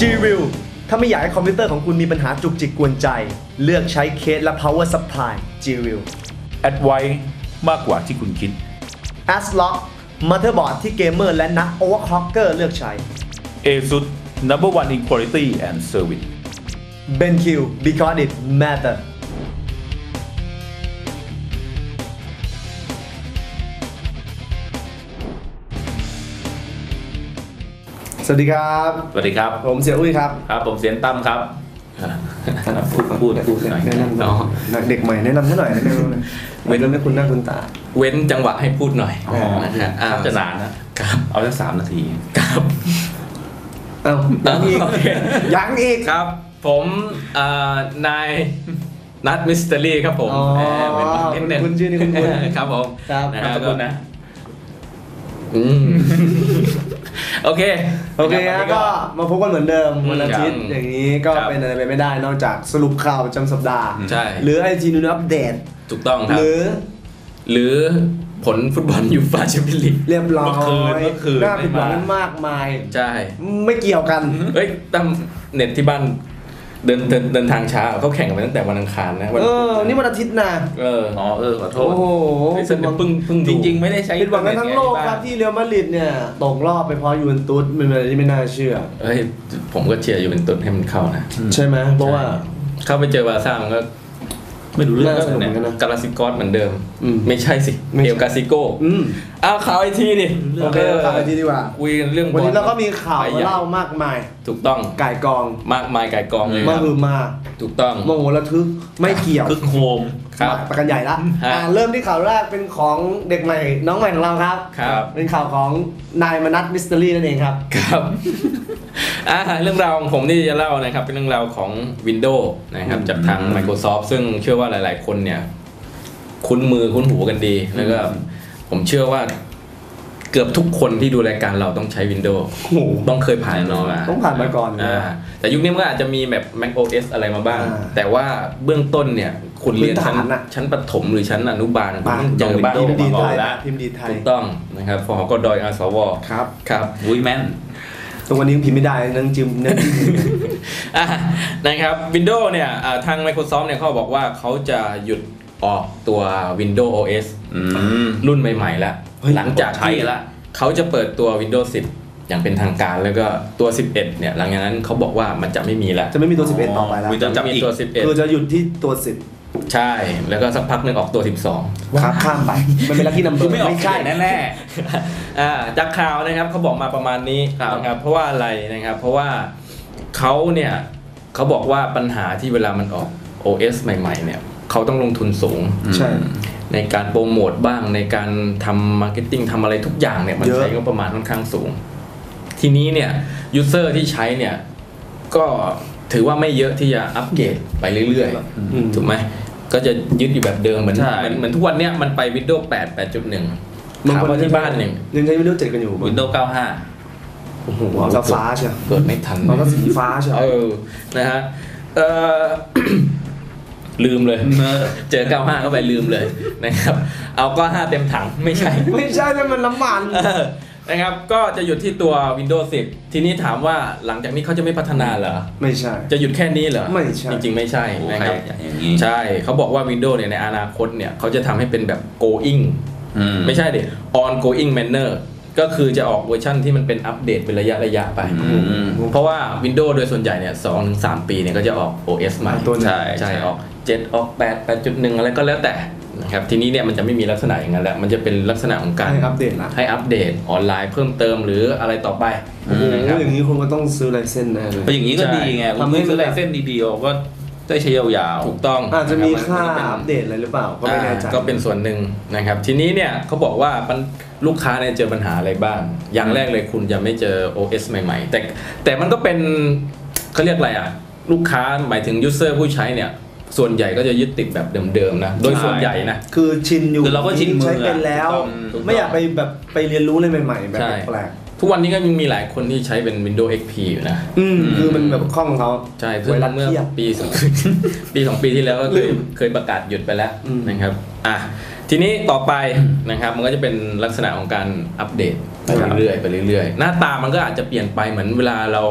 G-View ถ้าไม่อยากให้คอมพิวเตอร์ของคุณมีปัญหาจุกจิกกวนใจ เลือกใช้เคสและ power supply G-View แอดไว้มากกว่าที่คุณคิด ASRock motherboard ที่เกมเมอร์และนัก overclocker เลือกใช้ ASUS number one in quality and service BenQ because it matter สวัสดีครับ สวัสดีครับ ผมเสี่ยอุ้ยครับ ครับ ผมเสียนตั้มครับ พูดพูดพูดหน่อยแนะนำหน่อ๋ออยเด็กใหม่แนะนำให้หน่อยแนะนำหน่อยเว้นไม่คุณหน้าคุณตา เว้นจังหวะให้พูดหน่อยอ๋อนะฮะอ่าจะนานนะครับ เอาสักสามนาทีครับเอ้ายังอีกโอเคยังอีกครับ ผมอ่านายนัทมิสเตอรี่ครับผมอ๋อเออเป็นนิดนึงคุณชื่อนี่คุณคุณครับผมครับนะนามฮะสกุลนะอืม โอเค โอเคนะฮะรับก็มาพบกันเหมือนเดิมวันอาทิตย์ครับอย่างนี้ก็ครับเป็นอะไรไปไม่ได้นอกจากสรุปข่าวประจำสัปดาห์ใช่หรือไอจีนูนอัปเดตถูกต้องครับหรือ หรือผลฟุตบอลยูฟ่าแชมเปี้ยนลีกเรียบร้อยเมื่อคืนเมื่อคืนน่าผิดหวังไม่มากันมากมาย ใช่ ไม่เกี่ยวกัน เฮ้ยตั้มเน็ตที่บ้าน เดินเดินเดินทางช้าเขาแข่งกันมาตั้งแต่วันอังคารนะวัเออพุธะนี่วันอาทิตย์นะเอออ๋อเออขอโทโอ้ษโหเฮ้ยซึ่งเพิ่งเพิ่งจดูริง ๆ ไม่ได้ใช้ผิดหวังกันทั้งโลกครับที่เรอัลมาดริดเนี่ยตกรอบไปเพราะยูเวนตุสเป็นอะไรที่ไม่น่าเชื่อ เฮ้ยผมก็เชียร์อยู่เป็นตุนให้มันเข้านะ ใช่ไหมเพราะว่า เข้าไปเจอบาร์ซ่ามันก็ ไม่รู้เรื่องน่าสนุกเนี่ยเหมือนกันนะกาลาซิกอสเหมือนเดิมอืมไม่ใช่สิไม่ใช่เอลกาซิโกอืมอ้าวข่าวไอทีดิโอเคข่าวไอทีดีกว่าคุยกันเรื่องวันนี้บอลเราก็มีข่าวไปมาใหญ่เล่ามากมาย ถูกต้องไก่กองมากมายไก่กองเลยคมารับฮือมา ถูกต้องโมโหระทึกไม่เกี่ยวคึกโคม ครับไปกันใหญ่ละฮะอ่าเริ่มที่ข่าวแรกเป็นของเด็กใหม่น้องใหม่ของเราครับครับ เป็นข่าวของนายมนัทมิสเตอรี่นั่นเองครับ ครับ อ่าเรื่องราวของผมที่จะเล่านะครับ เป็นเรื่องราวของ Windows นะครับ จากทาง Microsoft ซึ่งเชื่อว่าหลาย ๆ คนเนี่ย คุ้นมือคุ้นหูกันดี แล้วก็ผมเชื่อว่าเกือบทุกคนที่ดูรายการเราต้องใช้ Windows โอ้โห ต้องเคยผ่านมันมาต้องผ่านมาก่อนอ่าแต่ยุคนี้มันก็อาจจะมีแบบ Mac OS อะไรมาบ้าง อ่า แต่ว่าเบื้องต้นเนี่ย คุณเรียนชั้นพื้นฐานอะชั้นประถมหรือชั้นอนุบาลคุณบ้านต้องเจอบ้างพิมพ์ดีมาไทก่อนยแล้วพิมพ์ดีไทยถูกต้องนะครับฟหกดอยอาสวครับครับวุ้ยแม่นตรงวันนี้ยังพิมพ์ไม่ได้นั่งจิมนั่งจิ้มอะนะครับ Windows เนี่ยอ่าทาง Microsoft เนี่ยเขาบอกว่าเขาจะหยุดออกตัว Windows OS อืมรุ่นใหม่ๆแล้วเฮ้ยหลังจากใช้ที่ละเขาจะเปิดตัว Windows 10อย่างเป็นทางการแล้วก็ตัว 11 เนี่ยหลังจากนั้นเขาบอกว่ามันจะไม่มีแล้ว จะไม่มีตัว 11 ต่อไปแล้ววิจะไม่มีตัวคือจะหยุดที่ตัว11 ใช่ แล้วก็สักพักหนึ่งออกตัว 12 10ครับข้ามไป มันเป็นลัคกี้นัมเบอคือร์ไม่ออกไม่ใช่แน่แน่อ่าจากข่าวนะครับเขาบอกมาประมาณนี้ครับ นะครับเพราะว่าอะไรนะครับ เพราะว่าเขาเนี่ยเขาบอกว่าปัญหาที่เวลามันออก OS ใหม่ๆเนี่ยเขาต้องลงทุนสูง ใช่ ในการโปรโมทบ้างในการทำมาร์เก็ตติ้งทำอะไรทุกอย่างเนี่ยมันเยอะ ใช้งบประมาณค่อนข้างสูง ทีนี้เนี่ยยูเซอร์ที่ใช้เนี่ยก็ถือว่าไม่เยอะที่จะอัปเกรดไปเรื่อยอืม ๆ ถูกไหม ก็จะยึดอยู่แบบเดิมเหมือนใช่เหมือนเหมือนทุกวันเนี้ยมันไป Windows 8 8.1ถามว่าที่บ้านเนี่ยยังใช้วิดีโอเจ็ดกันอยู่วินโดว์เก้าห้าโอ้โหเอาซะฟ้าเชียวเกิดไม่ทันเอาซะสีฟ้าเชียวเออนะฮะเออลืมเลยเจอ 95 เข้าไปลืมเลยนะครับ เอา95เต็มถังไม่ใช่ ไม่ใช่นั่นมันน้ำมันเออ นะครับ ก็จะหยุดที่ตัว Windows 10 ทีนี้ถามว่าหลังจากนี้เขาจะไม่พัฒนาเหรอ ไม่ใช่ จะหยุดแค่นี้เหรอ ไม่ใช่ จริงๆ ไม่ใช่โอ้นะใครครับ อย่างนี้ ใช่ เขาบอกว่า Windows เนี่ยในอนาคตเนี่ยเขาจะทำให้เป็นแบบ going อืมไม่ใช่เด็ ongoing manner ก็คือจะออกเวอร์ชั่นที่มันเป็นอัปเดตเป็นระยะระยะไปอืมเพราะว่า Windows โดยส่วนใหญ่เนี่ยสองถึงสามปีเนี่ยก็จะออก OS ใหม่ตัวหนึ่งใช่ใช่ออก7ออก8 8.1 อะไรก็แล้วแต่ นะครับทีนี้เนี่ยมันจะไม่มีลักษณะอย่างนั้นแล้วมันจะเป็นลักษณะของการให้อัปเดตละให้อัปเดตออนไลน์เพิ่มเติมหรืออะไรต่อไปโอ้โหนะครับอย่างนี้คุณก็ต้องซื้อลายเส้นแน่เลยก็อย่างนี้ก็ใช่ดีไงทำให้คุณซื้อลายเส้นดีๆเราก็ได้ใช้ยาวๆถูกต้องอาจจะมีค่ารับนก็เป็นอัปเดตอะไรหรือเปล่าก็ไม่แน่ใจอ่าก็เป็นส่วนหนึ่งนะครับ ทีนี้เนี่ยเขาบอกว่าปัญลูกค้าเนี่ยเจอปัญหาอะไรบ้าง อย่างแรกเลยคุณจะไม่เจอ OS ใหม่ ๆ แต่แต่มันก็เป็นเขาเรียกอะไรอะ ลูกค้าหมายถึงยูเซอร์ผู้ใช้เนี่ย ส่วนใหญ่ก็จะยึดติดแบบเดิมๆนะ โดยส่วนใหญ่นะ คือชินอยู่คือเราก็ชินมือใช้เป็นแล้วถูกต้องถูกต้องไม่อยากไปแบบไปเรียนรู้อะไรใหม่ๆ แบบใช่ แปลก ทุกวันนี้ก็ยังมีหลายคนที่ใช้เป็น Windows XP อยู่นะ อืมคือมันแบบคล่องเขาใช่เพิ่งไวรัสเมื่อเทียบ ปีสอง ปีสองปีที่แล้วก็เคยเคยประกาศหยุดไปแล้วอืม นะครับอะทีนี้ต่อไปนะครับมันก็จะเป็นลักษณะของการอัปเดตไปเรื่อยๆไปเรื่อยๆ หน้าตามันก็อาจจะเปลี่ยนไปเหมือนเวลาเรา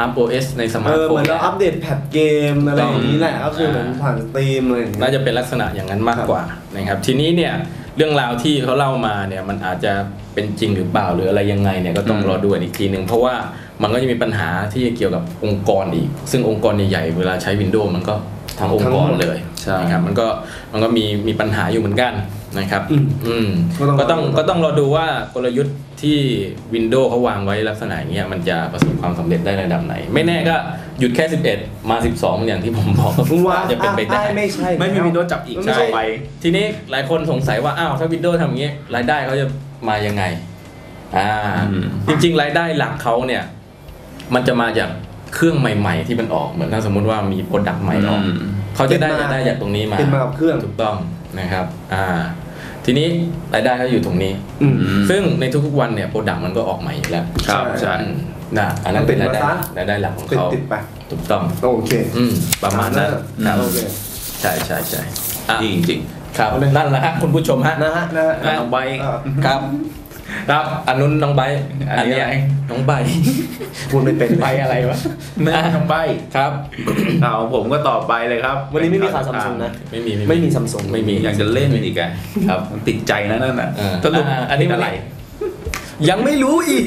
อัพ OS ในสมาเอร์ทอโฟเหมือนนเราอัปเดตแพทเกมอะไรอย่างนี้แหละก็คือเหมือนผ่านสตรีมอะไรอย่างเงี้ยน่าจะเป็นลักษณะอย่างนั้นมากกว่านะครับทีนี้เนี่ย เรื่องราวที่เขาเล่ามาเนี่ยมันอาจจะเป็นจริงหรือเปล่าหรืออะไรยังไงเนี่ยก็ต้องอืมรอดูกันอีกทีหนึ่งเพราะว่ามันก็จะมีปัญหาที่เกี่ยวกับองค์กรอีก ซึ่งองค์กรใหญ่ๆเวลาใช้ Windows มันก็ทั้งองค์กรเลยใช่นะครับมันก็มันก็มีมีปัญหาอยู่เหมือนกัน นะครับอืมอืมก็ต้องก็ต้องก็ต้องรอดูว่ากลยุทธ์ที่ Windows เขาวางไว้ลักษณะอย่างเงี้ยมันจะประสบความสำเร็จได้ระดับไหน ไม่แน่ก็หยุดแค่ 11 มา 12 อย่างที่ผมบอกว่าอาจจะเป็นไปได้อะไม่ใช่ไม่มีวินโดว์จับอีกไม่ใช่ต่อไปทีนี้หลายคนสงสัยว่าอ้าวถ้า Windows ทำอย่างนี้รายได้เขาจะมายังไงอ่าอืมจริงๆ รายได้หลักเขาเนี่ย มันจะมาจากเครื่องใหม่ ๆ ที่มันออกเหมือนถ้าสมมุติว่ามีโปรดักต์ใหม่ออกอืมเขาจะได้เป็นมารายได้จากตรงนี้มาเป็นมากับเครื่องถูกต้องนะครับ อ่า ทีนี้รายได้เขาอยู่ตรงนี้อืมมซึ่งในทุกๆวันเนี่ยโปรดักต์มันก็ออกใหม่อยู่แล้วครับใช่ใช่อืมนะอันนั้นเป็นรายได้ติดมาซะรายได้หลักของติดเขาติดไปถูกต้องโอเคอืมประมาณนั้นครับโอเคใช่ใช่ใช่อะจริงจริงครับนั่นแหละฮะคุณผู้ชมฮะนะฮะนะฮะอะน้องใบอะครับ ครับอันนู้นน้องใบร์ทอัอันนนี้เนี้ยอะไรน้องใบร์ทพูดไม่เป็นใบอะไรวะแม่น้องใบครับข่าวของผมก็ต่อไปเลยครับ วันนี้ไม่มีข่าวซัมซุงนะไม่มีไม่มีซัมซุงไม่มีอยากจะเล่นอีกอะครับมันติดใจนะนั่นน่ะเออสรุปอ่าอันนี้เป็อะไร ยังไม่รู้อีก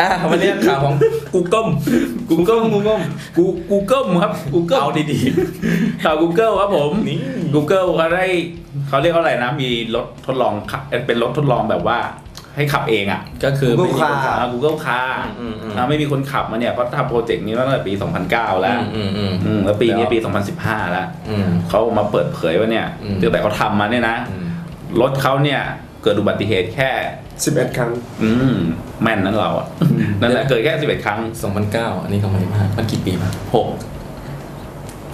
อะวันนี้ข่าวของ Google Google Google Google ครับ Google เอาดีข่าว Google ครับผมนี่ Google เขาได้เขาเรียกว่าอะไรนะ มีรถทดลองขับเป็นรถทดลองแบบว่าให้ขับเองอะๆก็คือ Google ไม่มีคนขับอ่า Google Car อืมอืมอ่าไม่มีคนขับมาเนี่ยเขาทำโปรเจกต์นี้มาตั้งแต่ปี 2009 แล้วอืมอืมอืมแล้วปีนี้ปี 2015 แล้วอืมเขามาเปิดเผยว่าเนี่ยอืมตั้งแต่เขาทำมาเนี่ยนะอืมรถเขาเนี่ยเกิดอุบัติเหตุแค่ 11 ครั้ง อืม แม่นนั้นเราอะนั่นแหละเกิดแค่11ครั้ง2009อันนี้2015มันกี่ปีมาหก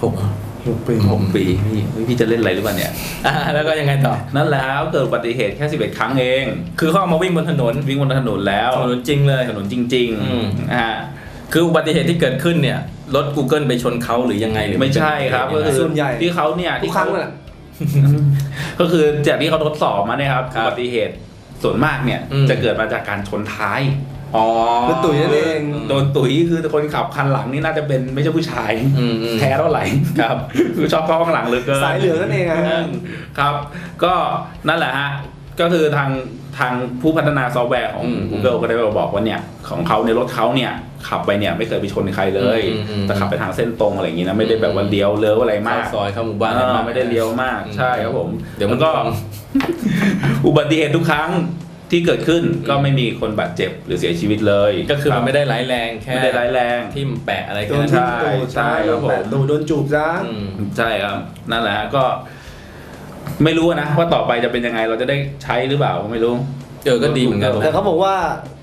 หกเหรอ6ปีหกปีพี่พี่จะเล่นอะไรหรือเปล่าเนี่ยอ่าแล้วก็ยังไงต่อ นั่นแล้วเกิดอุบัติเหตุแค่11ครั้งเอง คือเขาเอามาวิ่งบนถนนวิ่งบนถนนแล้วถนนจริงเลยถนนจริงอืมๆนะฮะคืออุบัติเหตุที่เกิดขึ้นเนี่ยรถ Google ไปชนเขาหรือยังไงหรือไม่ใช่ครับก็คือส่วนใหญ่ที่เขาเนี่ยทุกที่ครั้เขางนั่นแหละก็คือจากที่เขาทดสอบมาเนี่ยครับครับอุบัติเหตุ ส่วนมากเนี่ยอืม จะเกิดมาจากการชนท้ายอ๋อคือตุ๋ยนั่นเอง โดนตุ๋ยคือคนขับคันหลังนี่น่าจะเป็นไม่ใช่ผู้ชาย อืมอืม แท้เท่าไหร่ครับ คือชอบเข้าข้างหลังเหลือเกินสายเหลืองนั่นเองอะฮะครับ ก็นั่นแหละฮะ ก็คือทางทางผู้พัฒนาซอฟต์แวร์ของอืม Google ก็ได้มาบอกว่าเนี่ย ของเขาในรถเขาเนี่ย ขับไปเนี่ยไม่เคยไปชนใครเลยอืมอืมแต่ขับไปทางเส้นตรงอะไรอย่างงี้นะไม่ได้แบบว่าเลี้ยวเลี้ยวอะไรมาเข้ากซอยเข้าหมู่บ้านเอออะรากไม่ได้เลี้ยวมากอืมใช่ครับผม เดี๋ยวมันแล้วก็ฟังอุบัติเหตุทุกครั้งที่เกิดขึ้นก็ไม่มีคนบาดเจ็บหรือเสียชีวิตเลย ก็คือมันไม่รับได้ร้ายแรงแค่ไม่ได้ร้ายแรงทิ่มแปะอะไรโดแค่นนั้นทิ้งใช่ตูดใช่ครับผมแปะตูดโดนจูบซะอืมใช่ครับนั่นแหละฮะก็ ไม่รู้นะว่าต่อไปจะเป็นยังไงเราจะได้ใช้หรือเปล่าก็ไม่รู้ เออก็ดีเหมือนกัน แต่เขาบอกว่า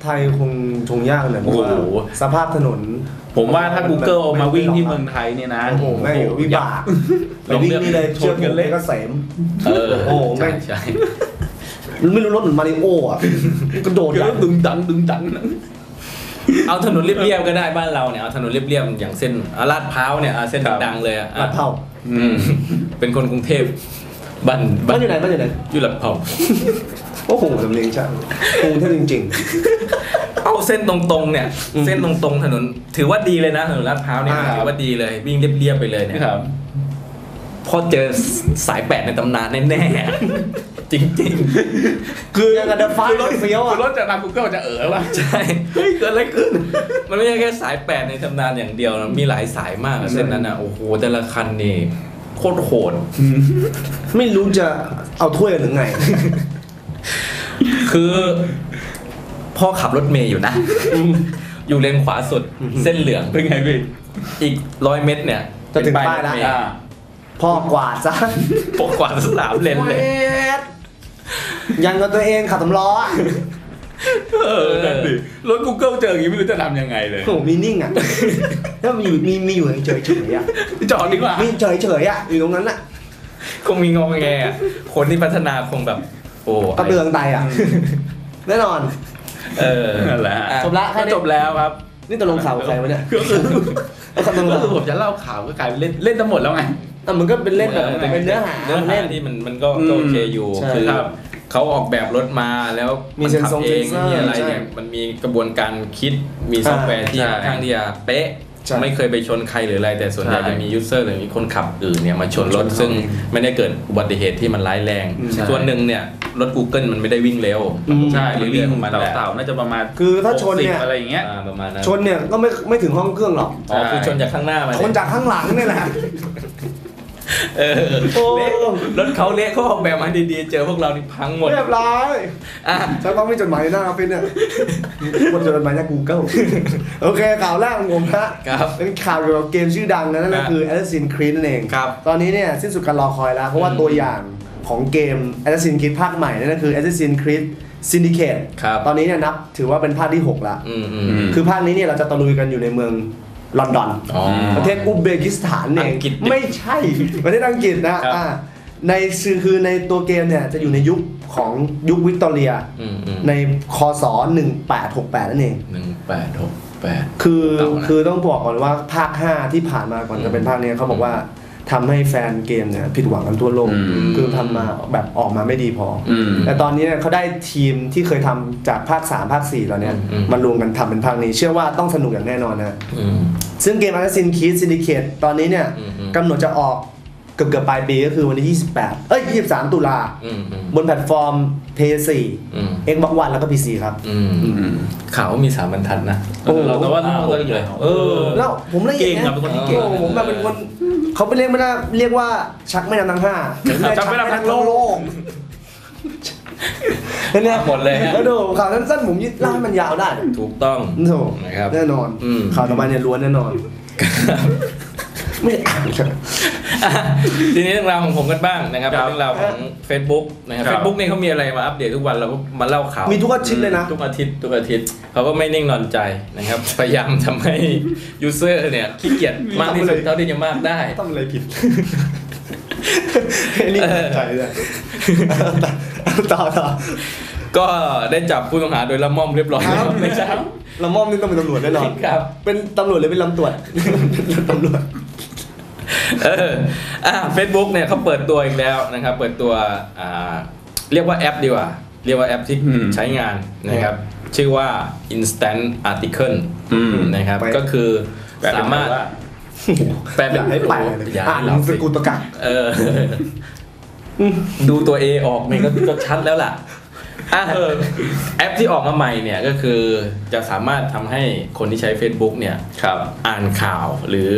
ไทยคงคงยากหน่อยเพราะว่าโอ้โห สภาพถนน ผมว่าถ้า Google เอามาวิ่งที่เมืองไทยเนี่ยนะ โอ้โหแม่งอยู่วิบากไปลองวิ่เลืงอกนี่เลยชเชื่อนผกันมเล่นก็เสม เออโอ้โหแม่ใช่ง ใช่ไม่รู้รถเหมือนมาริโออะ กระโดดเดี๋ใหยวญ่ดึงดังดึงดังนะเอาถนนเรียบๆก็ได้บ้านเราเนี่ยเอาถนนเรียบๆอย่างเส้นอะลาดพร้าวเนี่ยอะเส้นดังๆเลยอะลาดเท่า อืมเป็นคนกรุงเทพ บ้านบ้านอยู่ไหนบ้านอยู่ไหนอยู่ลาดพร้าวโอ้โหสำเนียงช่างกรุงเทพจริงเอาเส้นตรงๆเนี่ยอืมเส้นตรงๆถนน ถือว่าดีเลยนะถนนลาดพร้าวเนี่ยอ่าถือว่าดีเลยวิ่งเรียบๆไปเลยเนี่ยครับพอเจอสายแปดในตำนานแน่ๆจริงๆ คือยังกับเดอะฟ้าถเฟี้ยวคืออะรถจากทาง Google จะเอ๋อวะๆใช่เฮ้ยเกิดอะไรขึ้น มันไม่ใช่แค่สายแปดในตำนานอย่างเดียวนะมีหลายสายมากอะเส้นนั้นอะโอ้โหแต่ละคันนี่โคตรโหดไม่รู้จะเอาถ้วยหรือไง คือพ่อขับรถเมย์อยู่นะ อยู่เลนขวาสุดเส้นเหลือง เป็นไงพี่ อีกร้อยเมตรเนี่ย จะถึงเป็นป้ายแล้วรถเมล์อ่าพ่อกวาดซะปกกว่าสนามเลนเลย ยังกับตัวเองขับสำล้ออะ เออนั่นดิรถ Google เจออย่างนี้ไม่รู้จะทำยังไงเลยโอ้โหมีนิ่งอะถ้ามีอยู่มีมีอยู่เฉยเฉยๆอะจอดดีกว่ามีเฉยเฉยๆอะอยู่ตรงนั้นอะคงมีงงแงอะคนที่พัฒนาคงแบบ โอ้กระเบืองไตอะแน่นอน เออนั่นแหละฮะอ่จบละแค่ก็นี้จบแล้วครับ นี่ตกลงข่าวกับใครวะเนี่ยก็คือคำตรงก็เราคือผมจะเล่าข่าวก็กลายเป็นเล่นเล่นทั้งหมดแล้วไงอะมันก็เป็นเล่นแบบเป็นเนื้อหาเนื้อหาเล่นที่มันมันก็ก็โอเคอยู่ใช่คือครับ เขาออกแบบรถมาแล้วมีนเซ็นขัซงเองเซ็นเซอร์มีอะไรเนี่ยใช่มันมีกระบวนการคิดมีซอฟต์แวร์ที่ใช่ค่อนข้างที่จะเป๊ะใช่ไม่เคยไปชนใครหรืออะไร แต่ส่วนใหญ่ใช่จะมียูเซอร์หรือมีคนขับอื่นเนี่ยมาชนรถชนเขาซึ่งไม่ได้เกิดอุบัติเหตุที่มันร้ายแรงอืมใช่ส่วนหนึ่งเนี่ยรถ Google มันไม่ได้วิ่งเร็วอืมใช่หรือวิ่งของมันแหละเต่าๆน่าจะประมาณคือถ้าชนเนี่ย60อะไรอย่างเงี้ยอ่าประมาณนั้นชนเนี่ยก็ไม่ไม่ถึงห้องเครื่องหรอกอ๋อคือชนจากข้างหน้ามาชนจากข้างหลังนี่แหละ เออโอ้เละรถเขาเละเขาออกแบบมาดีๆ เจอพวกเรานี่พังหมด เรียบร้อยอะฉันต้องมีจดหมายหน้าออฟฟิศเนี่ยคนจดหมายจาก Google โอเคข่าวแรกของผมนะครับเป็นข่าวเกี่ยวกับเกมชื่อดังนะนั่นก็อะคือ Assassin's Creed นั่นเองครับตอนนี้เนี่ยสิ้นสุดการรอคอยแล้ว เพราะว่าอืมตัวอย่างของเกม Assassin's Creed ภาคใหม่นั่นก็คือ Assassin's Creed Syndicate ครับตอนนี้เนี่ยนับถือว่าเป็นภาคที่6แล้วอืมอืมอืมคือภาคนี้เนี่ยเราจะตะลุยกันอยู่ในเมือง ลอนดอนอ๋อประเทศอุซเบกิสถานเองอังกฤษดิไม่ใช่ประเทศอังกฤษนะครับอ่าในคือคือในตัวเกมเนี่ยจะอยู่ในยุคของยุควิกตอเรียอืมอืมในคศ 1868 นั่นเองหนึ่งแปดหกแปดคือเก่านะคือต้องบอกก่อนว่าภาค 5 ที่ผ่านมาก่อนจะเป็นภาคเนี้ยเขาบอกว่า ทำให้แฟนเกมเนี่ยผิดหวังกันทั่วโลกอืมคือทำมาแบบออกมาไม่ดีพออมแต่ตอนนี้เนี่ยเขาได้ทีมที่เคยทำจากภาค 3 ภาค 4 แล้วเนี่ยอืมมารวมกันทำเป็นภาคนี้ เชื่อว่าต้องสนุกอย่างแน่นอนนะอืมซึ่งเกม Assassin's Creed Syndicate ตอนนี้เนี่ยอืมอืมกำหนดจะออกเกือบเกือบๆปลายปีก็คือวันที่ 28 เอ้ย 23 ตุลาอืมอืมบนแพลตฟอร์ม PS4 อืม Xbox One แล้วก็ PC ครับอืมอืมข่าวว่ามีสามบรรทัดนะเออเราแต่ว่าอ้เราก็เลยเออแล้วผมละเอียดเก่งอะเป็นคนที่เก่งโอ้ผมแบบเป็นคน เขาไปเรียกไม่ได้เรียกว่าชักไม่นำทั้งห้าชักไม่นำทั้งโลกเห็นไหมหมดเลยฮะแล้วดูข่าวสั้นๆผมยึดเล่าให้มันยาวได้ ถูกต้องโถนะครับแน่นอนอืมข่าวต่อมาเนี่ยล้วนแน่นอน ไม่ได้อ่านครับอะทีนี้เรื่องราวของผมกันบ้างนะครับครับเรื่องราวของ Facebook นะครับ ครับ Facebook นี่เขามีอะไรมาอัปเดตทุกวันเราก็มาเล่าข่าวมีทุกอาทิตย์เลยนะ ทุกอาทิตย์ทุกอาทิตย์เขาก็ไม่นิ่งนอนใจนะครับ พยายามทำให้ยูเซอร์เนี่ยขี้เกียจมากที่สุดเท่าที่จะมากได้ ทำอะไรผิดนี่ใจเลยต่อต่อก็ได้จับผู้ต้องหาโดยละม่อมเรียบร้อยครับไม่ใช่ลำม่อมนี่ต้องเป็นตำรวจแน่นอน ครับ เป็นตำรวจหรือเป็นลำตรวจเป็นตำรวจ เอออ่าเฟซบุ๊กเนี่ยเขาเปิดตัวอีกแล้วนะครับ เปิดตัวอ่าเรียกว่าแอปดีกว่า เรียกว่าแอปที่อืมใช้งานนะครับ ชื่อว่า instant article อืมนะครับไปก็คือแปลเป็นสามารถว่าแปลอเป็นยากให้ไปเลยอยากอ่าให้นหเรานังสสิกุลตะกักเออดูตัว A ออกมันก็ก็ชัดแล้วล่ะ อะแอปที่ออกมาใหม่เนี่ยก็คือจะสามารถทำให้คนที่ใช้ Facebook เนี่ย ครับ อ่านข่าวหรือ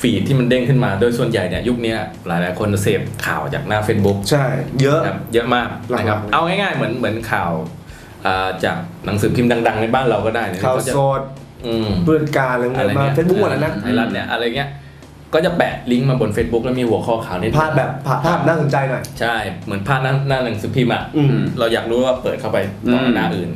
ฟีดที่มันเด้งขึ้นมา โดยส่วนใหญ่เนี่ยยุคเนี้ยหลายๆคนเสพข่าวจากหน้า Facebook ใช่ เยอะครับเยอะมากนะครับหลักๆ เอาง่ายๆเหมือนเหมือนข่าวอ่าจากหนังสือพิมพ์ดัง ๆ ในบ้านเราก็ได้เนี่ยข่าวเขาจะโสดอืม เพื่อนการอะไรอะไรมาเงี้ยเฟซบุ๊กหมดแล้วนะ ไทยรัฐเนี่ยอะไรเงี้ย ก็จะแปะลิงก์มาบน Facebook แล้วมีหัวข้อข่าวนิดภาพแบบภาพภาพน่าสนใจหน่อย ใช่ เหมือนภาพหน้าหน้าหนังสือพิมพ์อะอืมเราอยากรู้ว่าเปิดเข้าไปต่ออืมหน้าอื่น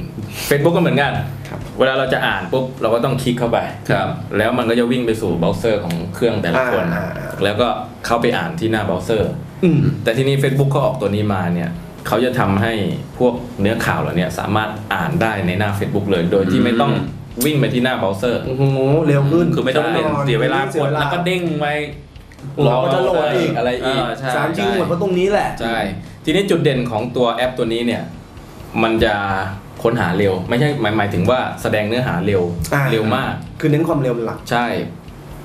Facebook ก็เหมือนกัน ครับเวลาเราจะอ่านปุ๊บเราก็ต้องคลิกเข้าไปครับแล้วมันก็จะวิ่งไปสู่เบราว์เซอร์ของเครื่องแต่ละคนอ่าอ่า แล้วก็เข้าไปอ่านที่หน้าเบราว์เซอร์ อืม แต่ทีนี้ Facebook เขาออกตัวนี้มาเนี่ยเขาจะทำให้พวกเนื้อข่าวเหล่าเนี้สามารถอ่านได้ในหน้า Facebook เลย โดยที่ไม่ต้อง วิ่งไปที่หน้าเบราว์เซอร์ โอ้โหเร็วขึ้นคือไม่ต้องเป็นเสียเวลากดแล้วก็เด้งไปเราก็จะโหลดอีกอะไรอีกเออใช่สามจริงหมดเพราะตรงนี้แหละ ใช่ ทีนี้จุดเด่นของตัวแอปตัวนี้เนี่ย มันจะค้นหาเร็ว ไม่ใช่หมายหมายถึงว่าแสดงเนื้อหาเร็วอ่าเร็วมาก คือเน้นความเร็วเป็นหลัก ใช่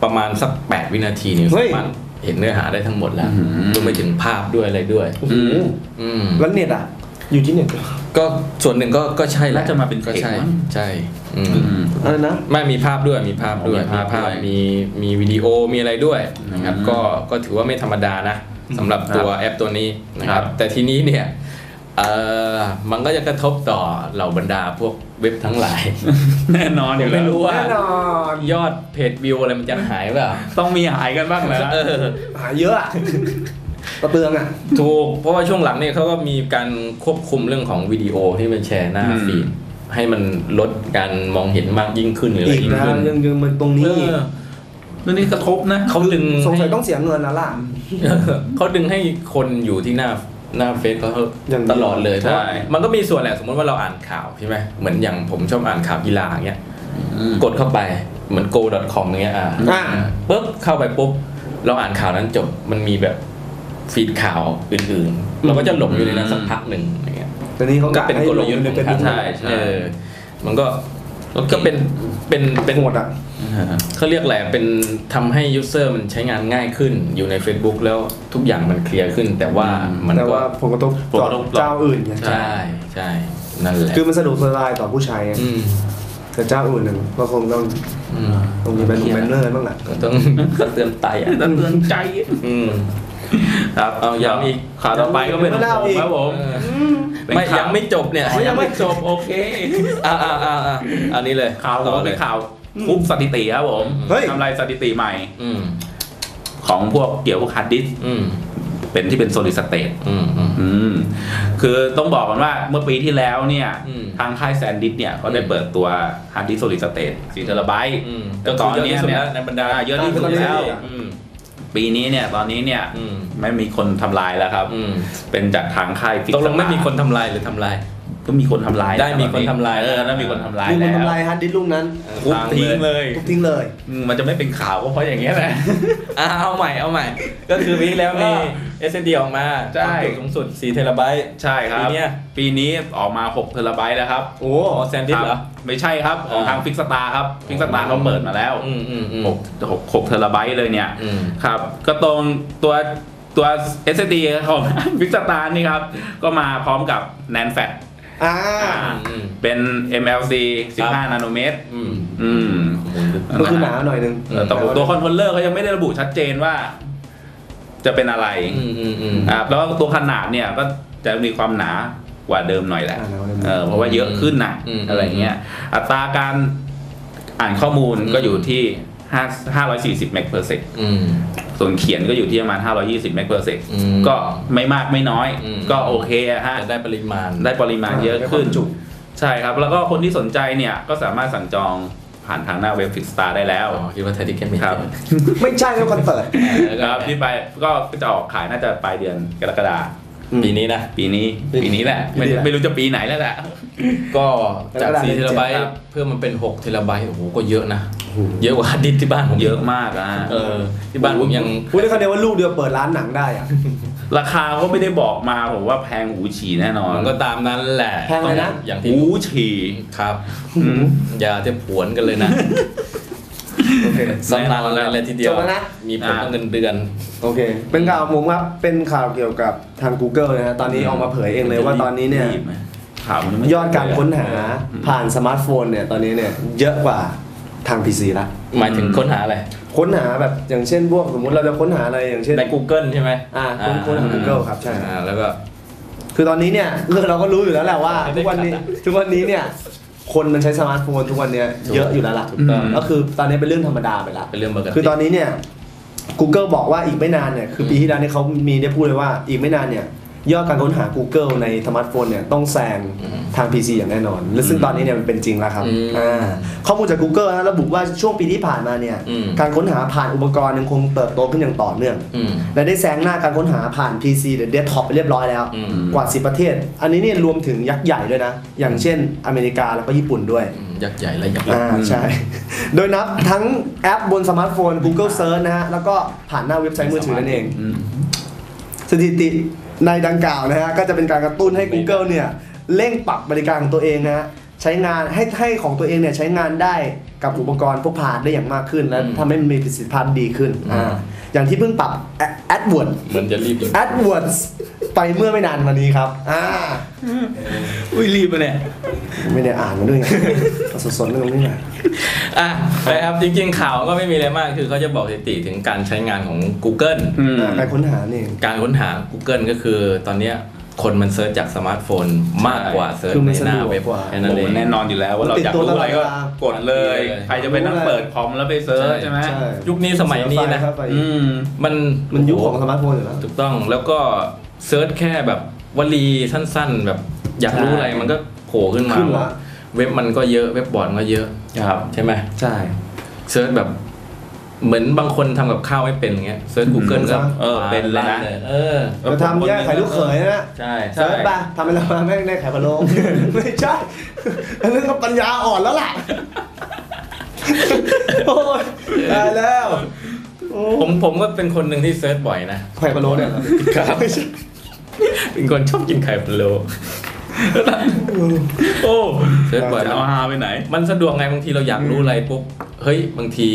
ประมาณสัก 8 วินาทีเนี่ยเฮ้ยสามารถเห็นเนื้อหาได้ทั้งหมดแล้วอื้อหือรวมไปถึงภาพด้วยอะไรด้วยโอ้โหอืมแล้วเน็ตอะ อยู่ที่เน็ตก็ส่วนหนึ่งก็ก็ใช่แหละน่าจะมาเป็นก็ใช่เทคมั้งใช่ อืมอืมอะไรนะ ไม่มีภาพด้วยมีภาพด้วยอ๋อมีมีภาพภาพด้วยมีมีวิดีโอมีอะไรด้วยนะครับอืมก็ก็ถือว่าไม่ธรรมดานะสำหรับครับตัวแอปตัวนี้นะคครัรับบแต่ทีนี้เนี่ยเออมันก็จะกระทบต่อเหล่าบรรดาพวกเว็บทั้งหลาย แน่นอนอยู่ไม่แล้วรู้ว่าแน่นอนยอดเพจวิวอะไรมันจะหายเปล่าต้องมีหายกันบ้างแล้วเออหาเยอะอะกระเตืองอะถูกเพราะว่าช่วงหลังเนี่ยเขาก็มีการควบคุมเรื่องของวิดีโอที่มันแชร์หน้าอืมฟีด ให้มันลดการมองเห็นมากยิ่งขึ้นหรืออะไรอีกยิ่งนะขึ้นยังยังมันตรงนี้เออีกอเรื่องนี้กระทบนะเขาดึงสงสัยให้ต้องเสียเงินแล้วล่ะเขาดึงให้คนอยู่ที่หน้าหน้าเฟซเขาอย่างเดียวตลอดเลยใช่เพราะว่ามันก็มีส่วนแหละสมมติว่าเราอ่านข่าวใช่ไหมเหมือนอย่างผมชอบอ่านข่าวกีฬาอย่างเงี้ย กดเข้าไปเหมือน go.com อย่างเงี้ยอะอ่า ปุ๊บเข้าไปปุ๊บ เราอ่านข่าวนั้นจบมันมีแบบฟีดข่าวอื่นๆ เราก็จะหลงอยู่ในนั้นสักพักหนึ่งอย่างเงี้ย ตอนนี้เขาก็เป็นกลยุทธ์ในของเป็นทางใช่ใช่เออมันก็ก็เป็นเป็นเป็นหมดอะเขาเรียกอะไรเป็นทำให้ยูเซอร์มันใช้งานง่ายขึ้นอยู่ใน Facebook แล้วทุกอย่างมันเคลียร์ขึ้น แต่ว่ามันแต่ก็ว่าผลกระทบผลต่อกระทบเจ้าอื่นไงใช่ใช่นั่นแหละคือมันสะดวกสบายต่อผู้ใช้ไงอืมแต่เจ้าอื่นหนึ่งก็คงต้องอืมต้องมีแบนด์แบนเนอร์บ้างแหละก็ต้องเตือนไตอะเตือนใจอืมครับเอาย้ำอีกข่าวต่อไปก็เป็นของผมครับผมเออเป็น ไม่ข่าวยังไม่จบเนี่ยอ๋อยังไม่จบโอเคอ่าอ่าอ่าอ่าอันนี้เลยข่าวต่ก็อเลเป็ยนข่าวคุบสถิติครับผมเฮ้ยทำลายสถิติใหม่อืมของพวกเกี่ยวกับฮาร์ดดิสก์อืมเป็นที่เป็นโซลิดสเตตอืมอืมอืมคือต้องบอกก่อนว่าเมื่อปีที่แล้วเนี่ยอืมทางค่ายแซนดิสเนี่ยเขาได้เปิดตัวฮาร์ดดิสโซลิดสเตต4เทราไบต์อืมแต่ตอนเนี้ยเนี่ยในบรรดาเยอะที่สุดแล้วอืม ปีนี้เนี่ยตอนนี้เนี่ยอืมไม่มีคนทำลายแล้วครับอืมเป็นจากทางค่าย Fixstar ตกลงไม่มีคนทำลายหรือทำลาย ก็มีคนทำลายได้มีคนทำลายเออแล้วมีคนทำลายลุงมันแล้วทำลายฮาร์ดดิสก์ลูกนั้นทุบทิ้งเลยทุบทิ้งเลย อืมมันจะไม่เป็นข่าวก็เพราะอย่างเงี้ยแหละ อ่าเอาใหม่เอาใหม่ ก็คือวีคแล้วมี SSD ออกมาใช่ ความจุสูงสุด4เทราไบต์ ใช่ครับ ปีเนี้ย ปีนี้ออกมา6เทราไบต์แล้วครับโอ้อ๋อแซนดิสเหรอคบไม่ใช่ครับของอ่าทางฟิกสตาร์ครับฟิกสตาร์เขาเปิดมาแล้วอืมอืมอืมหกหกหกเทราไบต์เลยเนี่ย อืม ครับก็ตรงตัวตัว SSD ของฟิกสตาร์นี่ครับ ก็มาพร้อมกับ NAND Flash อ่าอืมเป็น MLC ครับ15 นาโนเมตร อืมอืมก็คือหนาหน่อยนึงเออแต่ตัวคอนโทรลเลอร์เขายังไม่ได้ระบุชัดเจนว่า จะเป็นอะไรอืมอืมอืมอ่าแล้วตัวขนาดเนี่ยก็จะมีความหนากว่าเดิมหน่อยแหละอ่าหนากว่าเดิมเออเพราะว่าเยอะขึ้นนะอืมอะไรเงี้ย อัตราการอ่านข้อมูลก็อยู่ที่5 540เมก per sec อืม ส่วนเขียนก็อยู่ที่ประมาณ 520 เมก per sec อืมก็ไม่มากไม่น้อยอืมก็โอเคอะฮะจะได้ปริมาณได้ปริมาณเยอะขึ้นได้ความจุใช่ครับ แล้วก็คนที่สนใจเนี่ยก็สามารถสั่งจองผ่านทางหน้าเว็บฟิกสตาร์ได้แล้วอ๋อคิดว่าไทยทิเก็ตไม่ครับ ไม่ใช่แล้วคอนเสิร์ตครับที่ไปก็จะออกขายน่าจะปลายเดือนกรกฎาคมปีนี้นะ ปีนี้ปีนี้แหละไม่ปีนี้แหละไม่รู้จะปีไหนแล้วแหละก็จากแล้วก็ได้4เทราไบต์ครับเพิ่มมันเป็น 6 เทราไบต์โอ้โหก็เยอะนะ เยอะกว่าฮาร์ดดิสก์ที่บ้านผมเยอะมากอะเออที่บ้านผมยังพูดได้คำเดียวว่าลูกเดียวเปิดร้านหนังได้อะราคาก็ไม่ได้บอกมาผมว่าแพงหูฉี่แน่นอนมันก็ตามนั้นแหละแพงเลยนะอย่างที่หูฉี่ครับอืมอย่าจะผวนกันเลยนะโอเคสำนักอะไรเลยทีเดียวจบแล้วนะมีผลต่อเงินเดือน โอเค เป็นข่าวผมครับ เป็นข่าวเกี่ยวกับทาง Google นะฮะ ตอนนี้ออกมาเผยเองเลยว่าตอนนี้เนี่ยรีบไหมข่าวมันไม่ยอดการค้นหาผ่านสมาร์ทโฟนเนี่ย ตอนนี้เนี่ย เยอะกว่า ทาง PC ละหมายถึงค้นหาอะไร ค้นหาแบบอย่างเช่นพวกสมมติเราจะค้นหาอะไรอย่างเช่นใน Google ใช่ไหมอ่าค้นค้นหา Google ครับใช่อ่าแล้วก็ คือตอนนี้เนี่ยคือเราก็รู้อยู่แล้วแหละว่าไม่ได้ทุกวันนี้ขัดอะทุกวันนี้เนี่ยคนมันใช้สมาร์ทโฟนทุกวันเนี้ยเยอะอยู่แล้วล่ะถูกต้อง ก็คือตอนนี้เป็นเรื่องธรรมดาไปละเป็นเรื่องปกติคือตอนนี้เนี่ย Google บอกว่าอีกไม่นานเนี่ยคือปีที่แล้วเนี่ยเขามีได้พูดเลยว่าอีกไม่นานเนี่ย ยอดการค้นหา Google ในสมาร์ทโฟนเนี่ยต้องแซงอืมทาง PC อย่างแน่นอน และซึ่งตอนนี้เนี่ยมันเป็นจริงแล้วครับอืมอ่าข้อมูลจาก Google นะระบุว่าช่วงปีที่ผ่านมาเนี่ยอืมการค้นหาผ่านอุปกรณ์ยังคงเติบโตขึ้นอย่างต่อเนื่องอืมและได้แซงหน้าการค้นหาผ่าน PC หรือ Desktop ไปเรียบร้อยแล้วอืมกว่า 10 ประเทศ อันนี้เนี่ยรวมถึงยักษ์ใหญ่ด้วยนะ อย่างเช่นอเมริกาแล้วก็ญี่ปุ่นด้วยอืมยักษ์ใหญ่และยักษ์เล็กอ่าใช่ โดยนับทั้งแอปบนสมาร์ทโฟน Google Search นะฮะแล้วก็ผ่านหน้าเว็บไซต์มือถือนั่นเองอืมสถิติ ในดังกล่าวนะฮะก็จะเป็นการกระตุ้นให้ Google เนี่ยเร่งปรับบริการของตัวเองนะฮะใช้งานให้ให้ของตัวเองเนี่ยใช้งานได้กับอุปกรณ์พกพาได้อย่างมากขึ้น และอืมทำให้มันมีประสิทธิภาพดีขึ้นอืมอ่าอย่างที่เพิ่งปรับ AdWords เหมือนจะรีบอยู่ AdWords ไปเมื่อไม่นานมานี้ครับอ่าอุ้ยรีบไปเนี่ยไม่ได้อ่านมาด้วยไงเอาสดๆเรื่องนี้หน่อย อะนะครับจริงๆข่าวก็ไม่มีอะไรมากคือเขาจะบอกสถิติถึงการใช้งานของ Google อืมอ่าการค้นหานี่ การค้นหา Google ก็คือตอนเนี้ยคนมันเซิร์ชจากสมาร์ทโฟนมากกว่าเซิร์ชคือมัในนหน้าสะดวกเว็บกว่า แค่นั้นเอง แน่นอนอยู่แล้วว่าเราอยากรู้อะไรก็กดเลย ใครจะไปนั่งเปิดคอมแล้วไปเซิร์ชใช่ไหมใช่ยุคนี้สมัยนี้นะ เสียไฟครับไฟอืม มันมันยุคของสมาร์ทโฟนอยู่แล้ว ถูกต้องแล้วก็เซิร์ชแค่แบบวลีสั้นๆ แบบอยากรู้อะไรใช่มันก็โผล่ขึ้นมาขึ้นละ เว็บมันก็เยอะเว็บบอร์ดมันก็เยอะครับใช่ไหมใช่เซิร์ชแบบเหมือนบางคนทำกับข้าวไม่เป็นอย่างเงี้ยเซิร์ช Google ก็เออเป็นเลยนะเออเราทำเนี่ยไข่ลูกเขยนะใช่เซิร์ชป่ะทำไปแล้วมาแม่งได้ไข่พะโล้ไม่ใช่อันนั้นก็ปัญญาอ่อนแล้วล่ะโอ้ยตายแล้วโอ้ผมผมก็เป็นคนหนึ่งที่เซิร์ชบ่อยนะไข่พะโล้เนี่ยเหรอครับไม่ใช่เป็นคนชอบกินไข่พะโล้ โอ้เซิร์ชบ่อยจะแล้เอาวฮาไปไหน มันสะดวกไงบางทีเราอยากรู้อะไรปุ๊บเฮ้ยบางที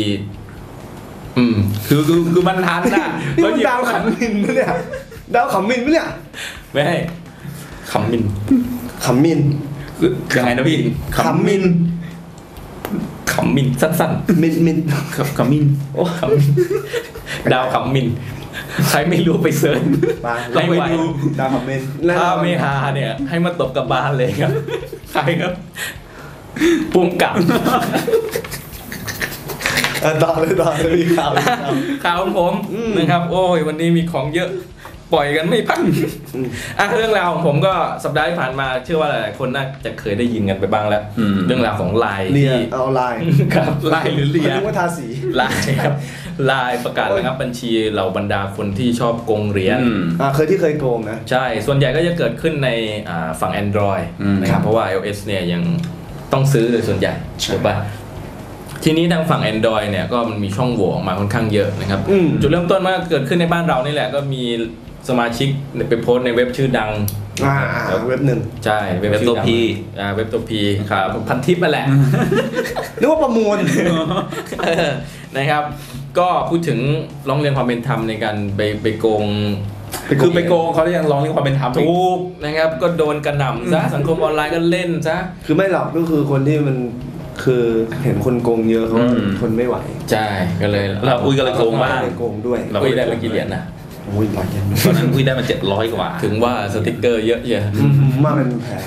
อืม คือคือคือมันทันน่ะนี่มันดาวขำมินปะเนี่ยดาวขำมินปะเนี่ยไม่ให้ขำมินขำมินคือยังไงนะพี่ขำมินขำมินสั้นมินมินขับขมิ้นๆโอ้ขำมินดาวขำมิน ใครไม่รู้ไปเซิร์ชมาลองไปดูดาวขำมินถ้าไม่หาเนี่ย ให้มาตบกับบานเลยครับ ใครครับปุ้มกับเออต่อเลยต่อเลยมีข่าวมีข่าวข่าวของผมอืมนะครับ โอ้ยวันนี้มีของเยอะ ปล่อยกันไม่พักอืมอะเรื่องราวของผมก็สัปดาห์ที่ผ่านมา เชื่อว่าหลายๆคนน่าจะเคยได้ยินกันไปบ้างแล้วอืมเรื่องราวของลายเรียที่เอาไลน์ครับลายหรือเลียนึกว่าทาสีลายครับลายประกาศระงับบัญชีเหล่าบรรดาคนที่ชอบโกงเหรียญอืมอ่าเคยที่เคยโกงนะ ใช่ ส่วนใหญ่ก็จะเกิดขึ้นในอ่าฝั่ง Android อืมนะคครัรับบเพราะว่า iOS เนี่ยยังต้องซื้อเลยส่วนใหญ่ใช่ถูกปะทีนี้ทางฝั่ง Android เนี่ยก็มันมีช่องโหว่ออกมาค่อนข้างเยอะนะครับอืมจุดเริ่มต้นว่าเกิดขึ้นในบ้านเรานี่แหละก็มี สมาชิกไปโพสต์ในเว็บชื่อดังอ่าเว็บหนึ่งใช่เว็บเว็บชื่อตัวดัง P อ่าเว็บตัว P ครับพันทิปมาแหละนึกว่าประมวลเออนะครับ ก็พูดถึงร้องเรียนความเป็นธรรมในการไปไปโกงคือไปโกงเขายังร้องเรื่องความเป็นธรรมอีกถูกนะครับ ก็โดนกระหน่ำซะสังคมออนไลน์ก็เล่นซะคือไม่หรอกก็คือคนที่มันคือเห็นคนโกงเยอะเขาอืมทนไม่ไหวใช่ก็เลยเราอุ้ยก็เลยโกงบ้างเลยโกงด้วยเราอุ้ยได้มากี่เหรียญนะ โอ้ยหลายเยนตอนนั้นอุ้ยได้มาเจ็ดร้อยกว่า ถึงว่าสติกเกอร์เยอะแยะอืมมาเป็นแผง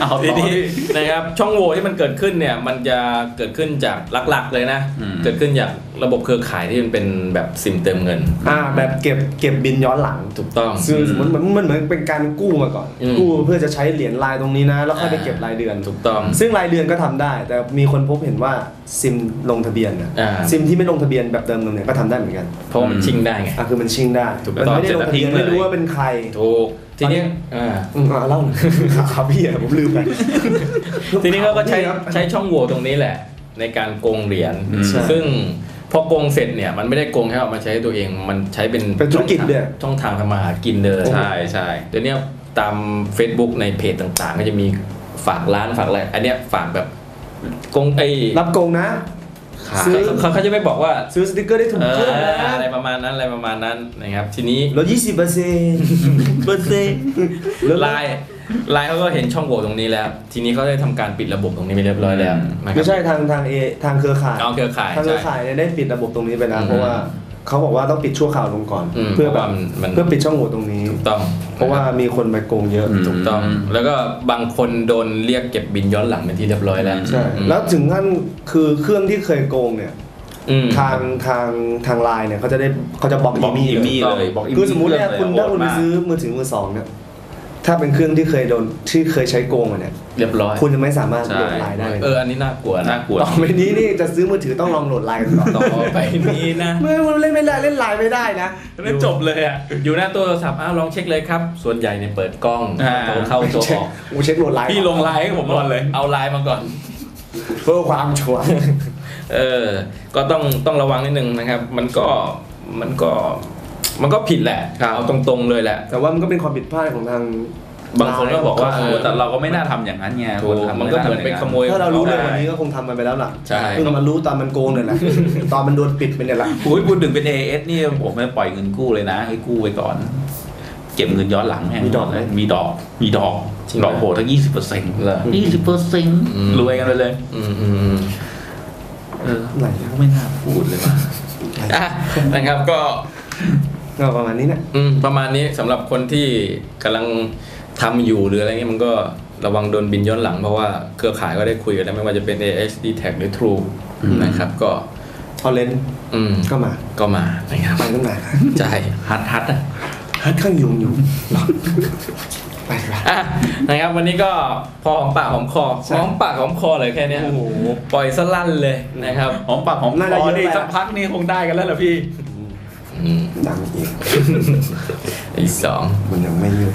เอาทีต่อนี้นะครับช่องโหว่ที่มันเกิดขึ้นเนี่ย มันจะเกิดขึ้นจากหลักๆเลยนะอืมเกิดขึ้นจาก ระบบเครือข่ายที่มันเป็นแบบซิมเติมเงิน อ่าแบบเก็บเก็บบินย้อนหลังถูกต้อง คือสมมติมันมันเหมือนเป็นการกู้มาก่อน อืม กู้เพื่อจะใช้เหรียญลายตรงนี้นะ แล้วค่อยไปเก็บรายเดือน ถูกต้อง ซึ่งรายเดือนก็ทำได้ แต่มีคนพบเห็นว่าซิมลงทะเบียนนะอ่า ซิมที่ไม่ลงทะเบียนแบบเดิมเนี่ยก็ทำได้เหมือนกันเพราะว่ามันชิงได้ไง อะคือมันชิงได้ถูกมันไม่ได้ลงทะเบียนตอนเสร็จแล้วทิ้งเลย ไม่รู้ว่าเป็นใครถูกทีนี้อ่า อืมอะเล่าหน่อยครับพี่อะผมลืมไป ทีนี้เขาก็ใช้ครับใช้ช่องโหว่ตรงนี้แหละ ในการโกงเหรียญอืมใช่ ซึ่ง พอโกงเสร็จเนี่ยมันไม่ได้โกงแค่เอามาใช้ตัวเองมันใช้เป็นเป็นธุรกิจด้วยช่องทางทำมาหากินเลยใช่ใช่เดี๋ยวนี้ตาม Facebook ในเพจต่างๆ ก็จะมีฝากร้านฝากอะไรอันเนี้ยฝากแบบโกงไอ้รับโกงนะ ขายซื้อ เขาเขาจะไม่บอกว่าซื้อสติกเกอร์ได้ถูกเอเพิ่มอนะอะไรประมาณนั้นอะไรประมาณนั้นนะครับ ทีนี้ลดยี่สิบเปอร์เซ็นต์เปอร์เซ็นต์ ไลน์ ไลน์เขาก็เห็นช่องโหว่ตรงนี้แล้ว ทีนี้เขาได้ทำการปิดระบบตรงนี้ไปเรียบร้อยแล้วนะคไม่รับใช่ทางทางเอทางเครือข่ายเอาเครือข่ายทางเครือใช่ข่ายเนี่ยได้ปิดระบบตรงนี้ไปแล้วอืมเพราะว่าเขาบอกว่าต้องปิดชั่วคราวลงก่อน อืมเพื่อเพแบราะบว่ามันมัน เพื่อปิดช่องโหว่ตรงนี้ ถูกต้องเพราะว่ามีคนไปโกงเยอะอืมถูกต้อง แล้วก็บางคนโดนเรียกเก็บบินย้อนหลังเป็นที่เรียบร้อยแล้วใช่ อืมแล้วถึงขั้นคือเครื่องที่เคยโกงเนี่ย อืม ทางทางทางไลน์เนี่ยเขาจะได้เขาจะบล็อกบอกอีอีเมมี่ลเลยบอกอีคือสมมติเนี่ยลคุณถ้าคุณไปโหดมกซื้อมือถือมือสองเนี่ย ถ้าเป็นเครื่องที่เคยโดนที่เคยใช้โกงมาเนี่ยเรียบร้อย คุณจะไม่สามารถใช่โหลดไลน์ได้เลยเอออันนี้น่ากลัวนะน่ากลัวต่อไปนี้นี่จะซื้อมือถือต้องลองโหลดไลน์กันก่อนต่อไปนี้นะไม่เล่นไม่ได้เล่นไลน์ไม่ได้นะแล้วจบเลยอะอยู่หน้าตัวโทรศัพท์อ้าวลองเช็คเลยครับ ส่วนใหญ่เนี่ยเปิดกล้องอ่าโทรเข้าตัวเช็อคอกกูเช็คโหลดไลน์พี่ลงไลน์ให้ผมก่อนเลย เอาไลน์มาก่อนเพื่อความชัวร์เออ ก็ต้องต้องระวังนิดนึงนะครับ มันก็มันก็ มันก็ผิดแหละครับเอาตรงๆเลยแหละ แต่ว่ามันก็เป็นความผิดพลาดของทางบางคนก็บอกว่าโอ้โหแต่เราก็ไม่น่าทำอย่างนั้นไงถูกคทำมันก็เหมือนไปขโมยถ้าเรารู้เรื่องได้วันนี้ก็คงทำมันไปแล้วล่ะใช่เพิ่งมารู้ตอนมันโกงเนี่ยแหละตอนมันโดนปิดไปเนี่ยแหละอุ้ยพูดถึงเป็น AS นี่ผมไม่ปล่อยเงินกู้เลยนะให้กู้ไว้ก่อน เก็บเงินย้อนหลังแม่งมีดอกไหมมีดอกมีดอกจริงไหมดอกโหทั้งยี่สิบเปอร์เซ็นต์เหรอยี่สิบเปอร์เซ็นต์อืมรวยกันไปเลยอืมอืมอืมเออไหนก็ไม่น่าพูดเลยว่ะอะนะครับก็ ก็ประมาณนี้นะอืมประมาณนี้สำหรับคนที่กำลังทำอยู่หรืออะไรเงี้ยมันก็ระวังโดนบินย้อนหลังเพราะว่าเครือข่ายก็ได้คุยกันแล้วไม่ว่าจะเป็น AS d t a g หรือ True นะครับก็พอเลนอืมก็มาก็มานะครับไปตั้งไหนใช่ฮัดฮัดอะฮัทข้างยุงอยู่หรอไปดีกว่าอะนะครับวันนี้ก็พอหอมปากหอมคอใช่หอมปากหอมคอเลยแค่เนี้ยโอ้โหปล่อยสลั่นเลยนะครับหอมปากหอมน่าคจะอเยอะนี่ไปสักพักนี่คงได้กันแล้วเหรอพี่อืม ดังอีกอีกสองมันยังไม่หยุด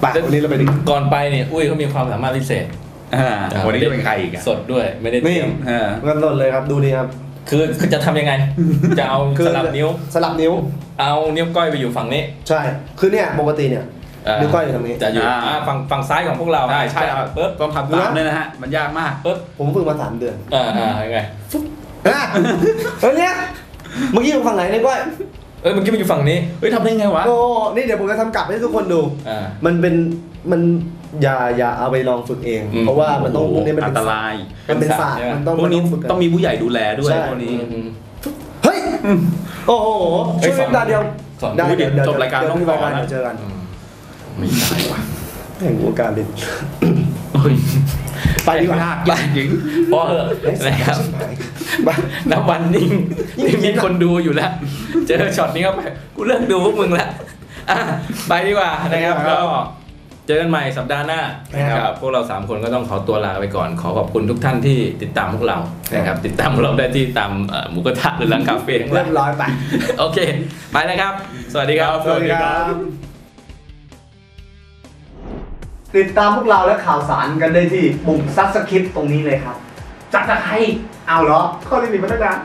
ไปวันนี้เราไปดิก่อนไปเนี่ยอุ้ยเขามีความสามารถพิเศษอ่าวันนี้จะเป็นใครอีกอะสดด้วยไม่ได้เตนี่รียมเออเงินสดเลยครับดูดีครับคือคือจะทำยังไง จะเอาคือสลับนิ้ว สลับนิ้ว เอานิ้วก้อยไปอยู่ฝั่งนี้ ใช่ คือเนี่ยปกติเนี่ยานิ้วก้อยอยู่ตรงนี้ จะอยู่อ่าอ่าฝั่งฝั่งซ้ายของพวกเรา ใช่ใช่ครับปึ๊บต้องทำตามเลยนะฮะ มันยากมากปึ๊บผมฝึกมาสามเดือน อ่าอ่ายังไงอะเฮ้ยเนี่ย เมื่อกี้อยู่ฝั่งไหนเนี่ยก้อยเอ้ยเมื่อกี้มันอยู่ฝั่งนี้เฮ้ยทำได้ไงวะโอ้นี่เดี๋ยวผมจะทำกลับให้ทุกคนดู อ่า มันเป็นมันอย่าอย่าเอาไปลองฝึกเอง อืมเพราะว่ามันต้องโโหพวกนี้มันอัเป็นนตรายมันเป็นศาสตร์ใช่ไหมมันต้องพวกนี้มันฝึกกันต้องมีผู้ใหญ่ดูแลด้วยใช่ พวกนี้อืมเฮ้ยโอ้โหเฮ้ช่วยยสอนเวลาเดียวสอนได้อุ๊ยเดี๋ยวเดี๋ยวจบรายการเดี๋วต้องมีสราอยนการนะ เดี๋ยวเจอกันอืมไม่ได้ว่ะแห่งวงการดิเฮ้ย ไปดีกว่ายากยากจริงพอเถอะนะครับไปนับวันนิ่งยิ่งมีคนดูอยู่แล้ว เจอช็อตนี้เข้าไปกูเลิกดูพวกมึงละอะไปดีกว่านะครับครัก็บเจอกันใหม่สัปดาห์หน้านะคครัรับบพวกเราสามคนก็ต้องขอตัวลาไปก่อน ขอขอบคุณทุกท่านที่ติดตามพวกเรานะครับติดตามพวกเราได้ที่ตามเอ่อหมูกระทะหรือร้านคาเฟ่ทั้งหเรีลายยบร้อยไปโอเค ไปนะครับ สวัสดีครับ สวัสดีครับ ติดตามพวกเราและข่าวสารกันได้ที่ปุ่มซับสคริปต์ตรงนี้เลยครับ จัดจะใครเอาเหรอข้อนี้มีมาตรกาน